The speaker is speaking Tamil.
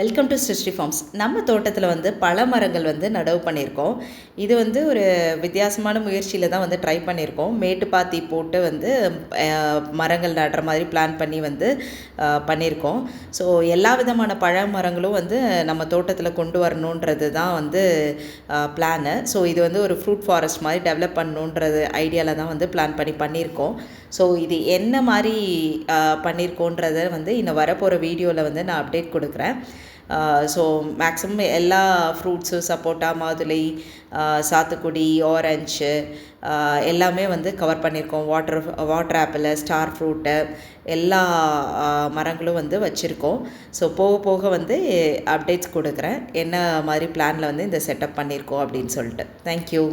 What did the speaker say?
வெல்கம் டு சிருஷ்டி ஃபார்ம்ஸ் நம்ம தோட்டத்தில் வந்து பல மரங்கள் வந்து நடவு பண்ணியிருக்கோம். இது வந்து ஒரு வித்தியாசமான முயற்சியில் தான் வந்து ட்ரை பண்ணியிருக்கோம். மேட்டுப்பாத்தி போட்டு வந்து மரங்கள் நடுற மாதிரி பிளான் பண்ணி வந்து பண்ணியிருக்கோம். ஸோ எல்லா விதமான பழ மரங்களும் வந்து நம்ம தோட்டத்தில் கொண்டு வரணுன்றது தான் வந்து பிளானு ஸோ இது வந்து ஒரு ஃப்ரூட் ஃபாரஸ்ட் மாதிரி டெவலப் பண்ணணுன்றது ஐடியாவில் தான் வந்து பிளான் பண்ணி பண்ணியிருக்கோம். ஸோ இது என்ன மாதிரி பண்ணியிருக்கோன்றத பண்ணியிருக்கோன்றதை வந்து இன்னும் வரப்போகிற வீடியோவில் வந்து நான் அப்டேட் கொடுக்குறேன். ஸோ மேக்ஸிமம் எல்லா ஃப்ரூட்ஸு சப்போட்டா மாதுளை சாத்துக்குடி ஆரஞ்சு எல்லாமே வந்து கவர் பண்ணியிருக்கோம். Water water apple star fruit எல்லா மரங்களும் வந்து வச்சுருக்கோம். ஸோ போக போக வந்து அப்டேட்ஸ் கொடுக்குறேன். என்ன மாதிரி பிளானில் வந்து இந்த செட்டப் பண்ணியிருக்கோம் அப்படின்னு சொல்லிட்டு. தேங்க்யூ